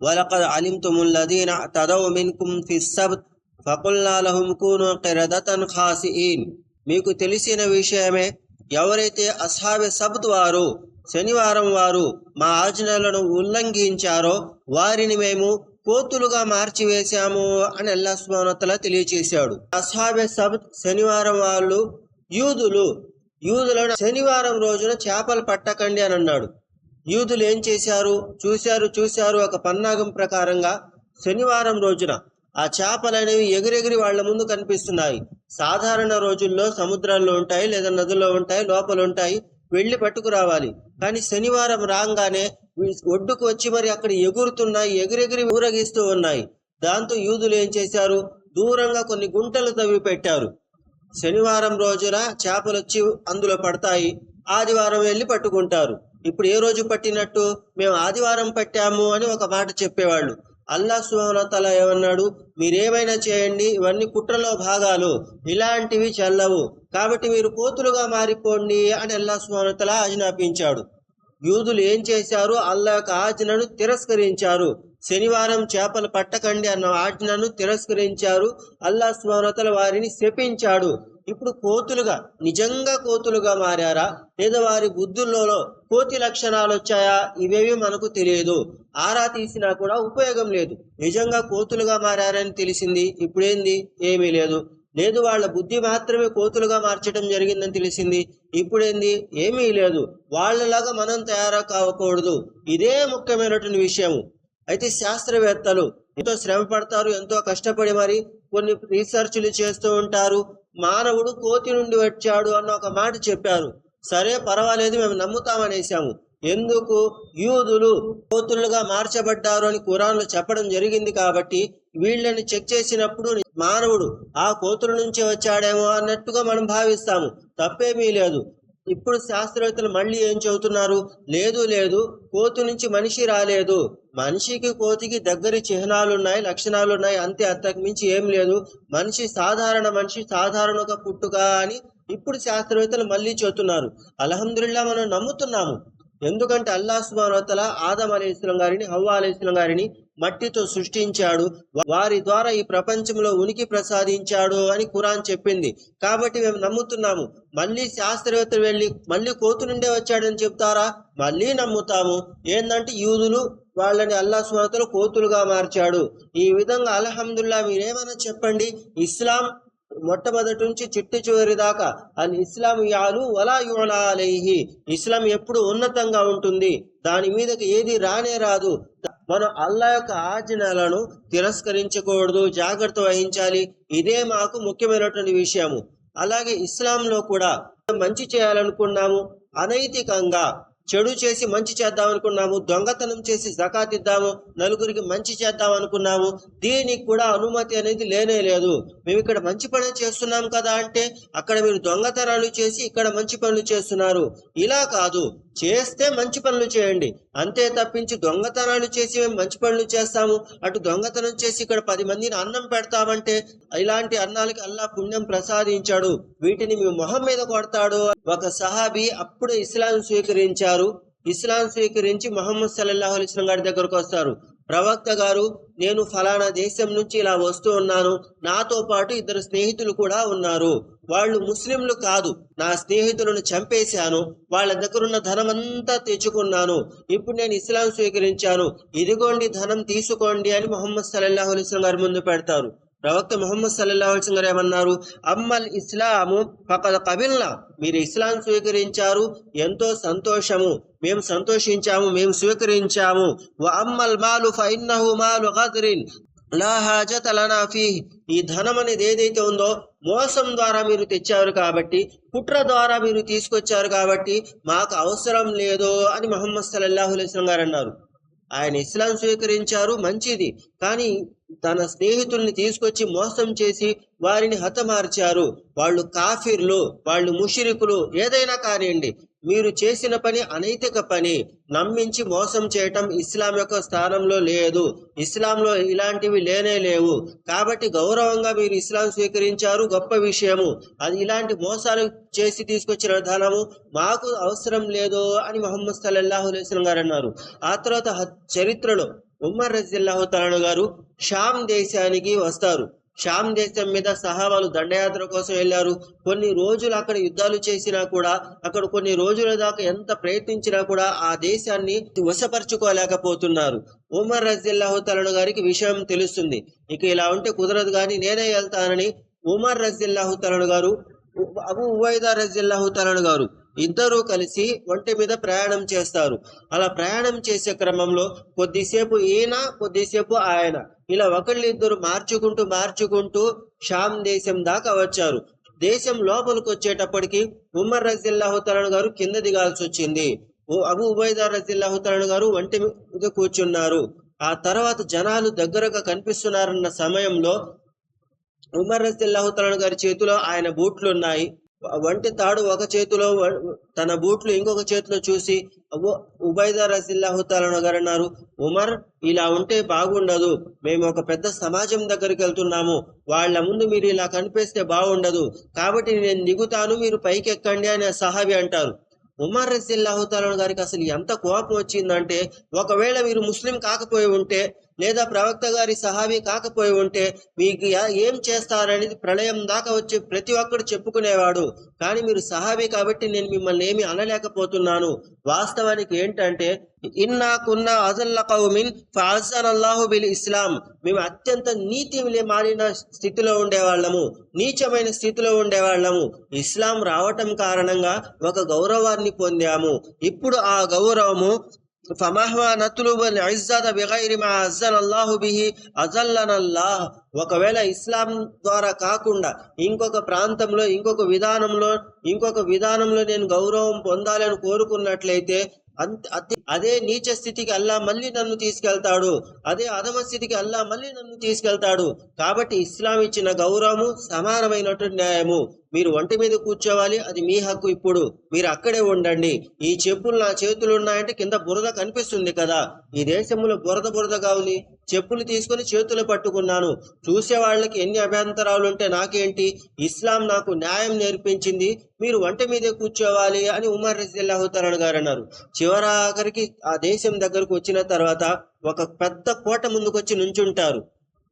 ولقد علمتم الذين اعتدوا منكم في السبت فقلنا لهم كونوا قردة خاسئين. మీకు తెలిసిన విషయమే ఎవరైతే అస్హాబె సబ్త్ వారు శనివారం వారు మా ఆజ్ఞలను ఉల్లంఘించారో వారిని మేము కోతులుగా మార్చివేశాము అని అల్లా సుబ్హానతల తెలియచేశాడు. అస్హాబే సబ్త్ శనివారం వాళ్ళు యూదులు యూదులను శనివారం రోజున చేపలు పట్టకండి అని అన్నాడు. యూదులు ఏం చేశారు? చూశారు చూశారు ఒక పన్నాగం ప్రకారంగా శనివారం రోజున ఆ చేపలనేవి ఎగిరెగిరి వాళ్ళ ముందు కనిపిస్తున్నాయి. సాధారణ రోజుల్లో సముద్రాల్లో ఉంటాయి లేదా నదుల్లో ఉంటాయి లోపల ఉంటాయి వెళ్ళి పట్టుకురావాలి. కానీ శనివారం రాగానే ఒడ్డుకు వచ్చి మరి అక్కడ ఎగురుతున్నాయి ఎగిరెగిరి ఊరగిస్తూ ఉన్నాయి. దాంతో యూదులు ఏం చేశారు? దూరంగా కొన్ని గుంటలు తవ్వి పెట్టారు శనివారం రోజున చేపలు వచ్చి అందులో పడతాయి. ఆదివారం వెళ్ళి పట్టుకుంటారు. ఇప్పుడు ఏ రోజు పట్టినట్టు మేము ఆదివారం పట్టాము అని ఒక మాట చెప్పేవాళ్ళు. అల్లా సుమతల ఏమన్నాడు? మీరేమైనా చేయండి ఇవన్నీ కుట్రలో భాగాలు ఇలాంటివి చల్లవు. కాబట్టి మీరు కోతులుగా మారిపోండి అని అల్లా సుమతల ఆజ్ఞాపించాడు. యూదులు ఏం చేశారు? అల్లా యొక్క ఆజ్ఞను తిరస్కరించారు. శనివారం చేపలు పట్టకండి అన్న ఆజ్ఞను తిరస్కరించారు. అల్లా స్మరతల వారిని శపించాడు. ఇప్పుడు కోతులుగా నిజంగా కోతులుగా మారారా? లేదా వారి బుద్ధుల్లో కోతి లక్షణాలు వచ్చాయా? ఇవేవి మనకు తెలియదు. ఆరా తీసినా కూడా ఉపయోగం లేదు. నిజంగా కోతులుగా మారారని తెలిసింది. ఇప్పుడేంది? ఏమీ లేదు. లేదు వాళ్ళ బుద్ధి మాత్రమే కోతులుగా మార్చడం జరిగిందని తెలిసింది. ఇప్పుడేంది? ఏమీ లేదు. వాళ్ళలాగా మనం తయారు కావకూడదు. ఇదే ముఖ్యమైనటువంటి విషయం అయితే శాస్త్రవేత్తలు ఎంతో శ్రమ పడతారు ఎంతో కష్టపడి మరి కొన్ని రీసెర్చ్లు చేస్తూ ఉంటారు. మానవుడు కోతి నుండి వచ్చాడు అన్న ఒక మాట చెప్పారు. సరే పర్వాలేదు మేము నమ్ముతామనేసాము. ఎందుకు? యూదులు కోతులుగా మార్చబడ్డారు అని కురాన్లో చెప్పడం జరిగింది కాబట్టి వీళ్ళని చెక్ చేసినప్పుడు మానవుడు ఆ కోతుల నుంచే వచ్చాడేమో అన్నట్టుగా మనం భావిస్తాము. తప్పేమీ లేదు. ఇప్పుడు శాస్త్రవేత్తలు మళ్ళీ ఏం చెబుతున్నారు? లేదు లేదు కోతి నుంచి మనిషి రాలేదు. మనిషికి కోతికి దగ్గరి చిహ్నాలు ఉన్నాయి లక్షణాలు ఉన్నాయి అంతే అంతకు మించి ఏం లేదు. మనిషి సాధారణ మనిషి సాధారణ ఒక పుట్టుక అని ఇప్పుడు శాస్త్రవేత్తలు మళ్ళీ చెబుతున్నారు. అలహందుల్లా మనం నమ్ముతున్నాము. ఎందుకంటే అల్లా సుబానోతల ఆదం అలీ ఇస్లాం గారిని హవ్వా అలీ ఇస్లాం గారిని మట్టితో సృష్టించాడు. వారి ద్వారా ఈ ప్రపంచంలో ఉనికి ప్రసాదించాడు అని ఖురాన్ చెప్పింది. కాబట్టి మేము నమ్ముతున్నాము. మళ్ళీ శాస్త్రవేత్తలు వెళ్ళి మళ్ళీ కోతు నుండే వచ్చాడని చెప్తారా? మళ్ళీ నమ్ముతాము. ఏంటంటే యూదులు వాళ్ళని అల్లా సుమతలు కోతులుగా మార్చాడు. ఈ విధంగా అల్హమ్దుల్లా మీరేమైనా చెప్పండి? ఇస్లాం మొట్టమొదటి నుంచి చిట్టు చివరి దాకా. అల్ ఇస్లాం యాలు వలా యులా అలైహి. ఇస్లాం ఎప్పుడు ఉన్నతంగా ఉంటుంది. దాని మీదకి ఏది రానే రాదు. మనం అల్లా యొక్క ఆజ్ఞలను తిరస్కరించకూడదు జాగ్రత్త వహించాలి. ఇదే మాకు ముఖ్యమైనటువంటి విషయము. అలాగే ఇస్లాంలో కూడా మంచి చేయాలనుకున్నాము. అనైతికంగా చెడు చేసి మంచి చేద్దాం అనుకున్నాము దొంగతనం చేసి జకాత్ ఇద్దాము నలుగురికి మంచి చేద్దాం అనుకున్నాము దీనికి కూడా అనుమతి అనేది లేనే లేదు. మేము ఇక్కడ మంచి పని చేస్తున్నాం కదా అంటే అక్కడ మీరు దొంగతనాలు చేసి ఇక్కడ మంచి పనులు చేస్తున్నారు. ఇలా కాదు చేస్తే మంచి పనులు చేయండి. అంతే తప్పించి దొంగతనాలు చేసి మేము మంచి పనులు చేస్తాము అటు దొంగతనం చేసి ఇక్కడ పది మందిని అన్నం పెడతామంటే ఇలాంటి అన్నాలకి అల్లా పుణ్యం ప్రసాదించాడు. వీటిని మీ మొహం మీద కొడతాడు. ఒక సహాబీ అప్పుడు ఇస్లాం స్వీకరించారు. ఇస్లాం స్వీకరించి మహమ్మద్ సల్లల్లాహు అలిస్లం గారి దగ్గరకు వస్తారు. ప్రవక్త గారు నేను ఫలానా దేశం నుంచి ఇలా వస్తూ ఉన్నాను. నాతో పాటు ఇద్దరు స్నేహితులు కూడా ఉన్నారు. వాళ్ళు ముస్లింలు కాదు. నా స్నేహితులను చంపేశాను. వాళ్ళ దగ్గర ఉన్న ధనం అంతా తెచ్చుకున్నాను. ఇప్పుడు నేను ఇస్లాం స్వీకరించాను. ఇదిగోండి ధనం తీసుకోండి అని మొహమ్మద్ సల్లల్లాహు అలిస్లం గారి ముందు పెడతారు. ప్రవక్త ముహమ్మద్ సల్లల్లాహు అలైహి గారు ఏమన్నారు? అమ్మల్ ఇస్లాము ఫకద కబిల్లా మీరు ఇస్లాం స్వీకరించారు. ఎంతో సంతోషము. మేము సంతోషించాము. మేము స్వీకరించాము. వ అమ్మల్ మాలు ఫైన్నహు మాలు గద్రిన్ లా హాజత లనా ఫీహ్. ఈ ధనం అనేది ఏదైతే ఉందో మోసం ద్వారా మీరు తెచ్చారు కాబట్టి కుట్ర ద్వారా మీరు తీసుకొచ్చారు కాబట్టి మాకు అవసరం లేదు అని మహమ్మద్ సల్లాహు అలైస్లం గారు అన్నారు. ఆయన ఇస్లాం స్వీకరించారు. మంచిది. కానీ తన స్నేహితుల్ని తీసుకొచ్చి మోసం చేసి వారిని హతమార్చారు. వాళ్ళు కాఫీర్లు వాళ్ళు ముషిరికులు ఏదైనా కానివ్వండి. మీరు చేసిన పని అనైతిక పని. నమ్మించి మోసం చేయటం ఇస్లాం యొక్క స్థానంలో లేదు. ఇస్లాంలో ఇలాంటివి లేనే లేవు. కాబట్టి గౌరవంగా మీరు ఇస్లాం స్వీకరించారు గొప్ప విషయము. అది ఇలాంటి మోసాలు చేసి తీసుకొచ్చిన విధానము. మాకు అవసరం లేదు అని మొహమ్మద్ సల్లల్లాహు అలైస్లం గారు అన్నారు. ఆ తర్వాత చరిత్రలో ఉమ్మర్ రజిల్లాహు తలను గారు షామ్ దేశానికి వస్తారు. షామ్ దేశం మీద సహాబాలు దండయాత్ర కోసం వెళ్ళారు. కొన్ని రోజులు అక్కడ యుద్ధాలు చేసినా కూడా అక్కడ కొన్ని రోజుల దాకా ఎంత ప్రయత్నించినా కూడా ఆ దేశాన్ని వశపరుచుకోలేకపోతున్నారు. ఉమర్ రజిల్లాహు తలను గారికి విషయం తెలుస్తుంది. ఇక ఇలా ఉంటే కుదరదు కానీ నేనే వెళ్తానని ఉమర్ రజిల్లాహు తలను గారు అబు ఉబైదా రజిల్లాహు తలను గారు ఇద్దరూ కలిసి ఒంటి మీద ప్రయాణం చేస్తారు. అలా ప్రయాణం చేసే క్రమంలో కొద్దిసేపు ఈయన కొద్దిసేపు ఆయన. ఇలా ఒకళ్ళిద్దరు మార్చుకుంటూ మార్చుకుంటూ షామ్ దేశం దాకా వచ్చారు. దేశం లోపలికి వచ్చేటప్పటికి ఉమర్ రజిల్లాహు గారు కింద దిగాల్సి వచ్చింది. అబు ఉబైదా రజిల్లాహు గారు ఒంటి మీద కూర్చున్నారు. ఆ తర్వాత జనాలు దగ్గరగా కనిపిస్తున్నారన్న సమయంలో ఉమర్ రజిల్లాహు గారి చేతిలో ఆయన బూట్లు ఉన్నాయి. వంటి తాడు ఒక చేతిలో తన బూట్లు ఇంకొక చేతిలో చూసి అబు ఉబైదా రజిల్లాహు గారు అన్నారు ఉమర్ ఇలా ఉంటే బాగుండదు. మేము ఒక పెద్ద సమాజం దగ్గరికి వెళ్తున్నాము. వాళ్ళ ముందు మీరు ఇలా కనిపిస్తే బాగుండదు. కాబట్టి నేను దిగుతాను మీరు పైకి ఎక్కండి అని సహాబి అంటారు. ఉమర్ రసిల్లాహుతాలను గారికి అసలు ఎంత కోపం వచ్చిందంటే ఒకవేళ మీరు ముస్లిం కాకపోయి ఉంటే లేదా ప్రవక్త గారి సహాబీ కాకపోయి ఉంటే మీకు ఏం చేస్తారనేది ప్రళయం దాకా వచ్చి ప్రతి ఒక్కడు చెప్పుకునేవాడు. కానీ మీరు సహాబీ కాబట్టి నేను మిమ్మల్ని ఏమి అనలేకపోతున్నాను. వాస్తవానికి ఏంటంటే ఇన్నా కున్నా అజల్ల కౌమిన్ ఫాజన్ అల్లాహు బిల్ ఇస్లాం. మేము అత్యంత నీతి మారిన స్థితిలో ఉండేవాళ్ళము. నీచమైన స్థితిలో ఉండేవాళ్ళము. ఇస్లాం రావటం కారణంగా ఒక గౌరవాన్ని పొందాము. ఇప్పుడు ఆ గౌరవము ఫమహ్వా నత్లుబు ఇజ్జత బిగైరి మా అజ్జన అల్లాహు బిహి అజల్లన అల్లాహ్ ఒకవేళ ఇస్లాం ద్వారా కాకుండా ఇంకొక ప్రాంతంలో ఇంకొక విధానంలో ఇంకొక విధానంలో నేను గౌరవం పొందాలని కోరుకున్నట్లయితే అంత అతి- అదే నీచ స్థితికి అల్లా మళ్ళీ నన్ను తీసుకెళ్తాడు. అదే అధమ స్థితికి అల్లా మళ్ళీ నన్ను తీసుకెళ్తాడు. కాబట్టి ఇస్లాం ఇచ్చిన గౌరవము సమానమైనటువంటి న్యాయము. మీరు ఒంటి మీద కూర్చోవాలి అది మీ హక్కు ఇప్పుడు. మీరు అక్కడే ఉండండి. ఈ చెప్పులు నా చేతులు ఉన్నాయంటే కింద బురద కనిపిస్తుంది కదా. ఈ దేశంలో బురద బురదగా ఉంది. చెప్పులు తీసుకొని చేతులు పట్టుకున్నాను. చూసే వాళ్ళకి ఎన్ని అభ్యంతరాలు ఉంటే నాకేంటి? ఇస్లాం నాకు న్యాయం నేర్పించింది. మీరు వంట మీదే కూర్చోవాలి అని ఉమర్ రజిల్లాహు గారు అన్నారు. చివరాఖరికి ఆ దేశం దగ్గరకు వచ్చిన తర్వాత ఒక పెద్ద కోట ముందుకొచ్చి నుంచుంటారు.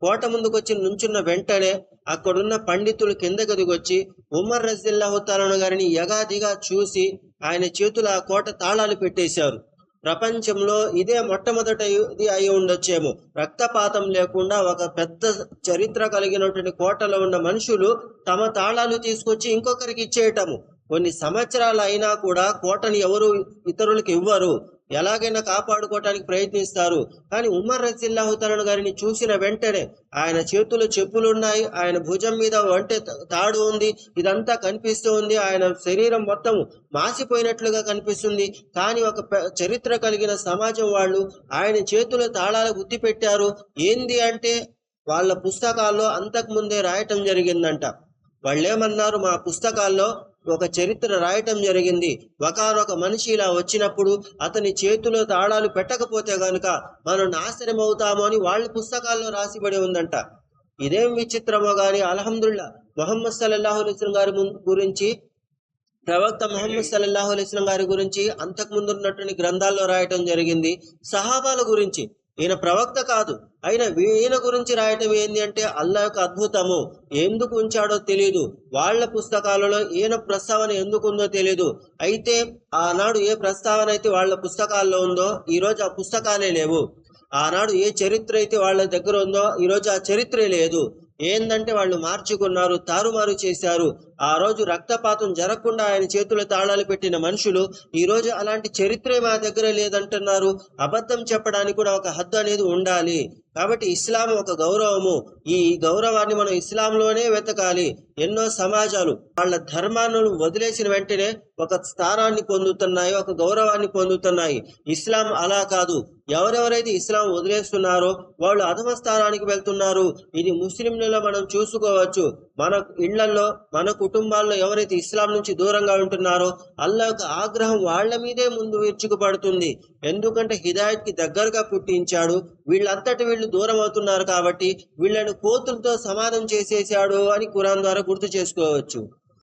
కోట ముందుకొచ్చి నుంచున్న వెంటనే అక్కడున్న పండితులు కిందకు దిగొచ్చి ఉమర్ రజిల్లాహుతాలను గారిని యగాదిగా చూసి ఆయన చేతులు ఆ కోట తాళాలు పెట్టేశారు. ప్రపంచంలో ఇదే మొట్టమొదటిది అయి ఉండొచ్చేమో. రక్తపాతం లేకుండా ఒక పెద్ద చరిత్ర కలిగినటువంటి కోటలో ఉన్న మనుషులు తమ తాళాలు తీసుకొచ్చి ఇంకొకరికి ఇచ్చేయటము. కొన్ని సంవత్సరాలు అయినా కూడా కోటని ఎవరు ఇతరులకు ఇవ్వరు. ఎలాగైనా కాపాడుకోవటానికి ప్రయత్నిస్తారు. కానీ ఉమర్ రజిల్లాహు తలన్ గారిని చూసిన వెంటనే ఆయన చేతులు చెప్పులు ఉన్నాయి. ఆయన భుజం మీద వంట తాడు ఉంది. ఇదంతా కనిపిస్తూ ఉంది. ఆయన శరీరం మొత్తం మాసిపోయినట్లుగా కనిపిస్తుంది. కానీ ఒక చరిత్ర కలిగిన సమాజం వాళ్ళు ఆయన చేతుల తాళాలు గుర్తి పెట్టారు. ఏంది అంటే వాళ్ళ పుస్తకాల్లో అంతకు ముందే రాయటం జరిగిందంట. వాళ్ళేమన్నారు మా పుస్తకాల్లో ఒక చరిత్ర రాయటం జరిగింది. ఒకనొక మనిషి ఇలా వచ్చినప్పుడు అతని చేతిలో తాళాలు పెట్టకపోతే గనుక మనం నాశనం అవుతాము అని వాళ్ళ పుస్తకాల్లో రాసిబడి ఉందంట. ఇదేం విచిత్రమో గాని అలహందుల్లా మొహమ్మద్ సల్లల్లాహు అలైస్లం గారి గురించి ప్రవక్త మహమ్మద్ సల్లల్లాహు గారి గురించి అంతకు ముందున్నటువంటి గ్రంథాల్లో రాయటం జరిగింది. సహాబాల గురించి ఈయన ప్రవక్త కాదు. ఆయన ఈయన గురించి రాయటం ఏంది అంటే అల్లా యొక్క అద్భుతము. ఎందుకు ఉంచాడో తెలియదు వాళ్ళ పుస్తకాలలో ఈయన ప్రస్తావన ఎందుకు ఉందో తెలియదు అయితే ఆనాడు ఏ ప్రస్తావన అయితే వాళ్ళ పుస్తకాల్లో ఉందో ఈ రోజు ఆ పుస్తకాలే లేవు. ఆనాడు ఏ చరిత్ర అయితే వాళ్ళ దగ్గర ఉందో ఈ రోజు ఆ చరిత్రే లేదు. ఏందంటే వాళ్ళు మార్చుకున్నారు తారుమారు చేశారు. ఆ రోజు రక్తపాతం జరగకుండా ఆయన చేతుల తాళాలు పెట్టిన మనుషులు ఈరోజు అలాంటి చరిత్రే మా దగ్గర లేదంటున్నారు. అబద్ధం చెప్పడానికి కూడా ఒక హద్దు అనేది ఉండాలి. కాబట్టి ఇస్లాం ఒక గౌరవము. ఈ గౌరవాన్ని మనం ఇస్లాంలోనే వెతకాలి. ఎన్నో సమాజాలు వాళ్ళ ధర్మాలను వదిలేసిన వెంటనే ఒక స్థానాన్ని పొందుతున్నాయి ఒక గౌరవాన్ని పొందుతున్నాయి. ఇస్లాం అలా కాదు. ఎవరెవరైతే ఇస్లాం వదిలేస్తున్నారో వాళ్ళు అధమ స్థానానికి వెళ్తున్నారు. ఇది ముస్లింలలో మనం చూసుకోవచ్చు. మన ఇళ్ళలో మన కుటుంబాల్లో ఎవరైతే ఇస్లాం నుంచి దూరంగా ఉంటున్నారో అల్లా యొక్క ఆగ్రహం వాళ్ళ మీదే ముందు విరుచుకుపడుతుంది. ఎందుకంటే హిదాయత్కి దగ్గరగా పుట్టించాడు. వీళ్ళంతటి వీళ్ళు దూరం అవుతున్నారు కాబట్టి వీళ్ళను కోతులతో సమానం చేసేసాడు అని కురాన్ ద్వారా గుర్తు చేసుకోవచ్చు.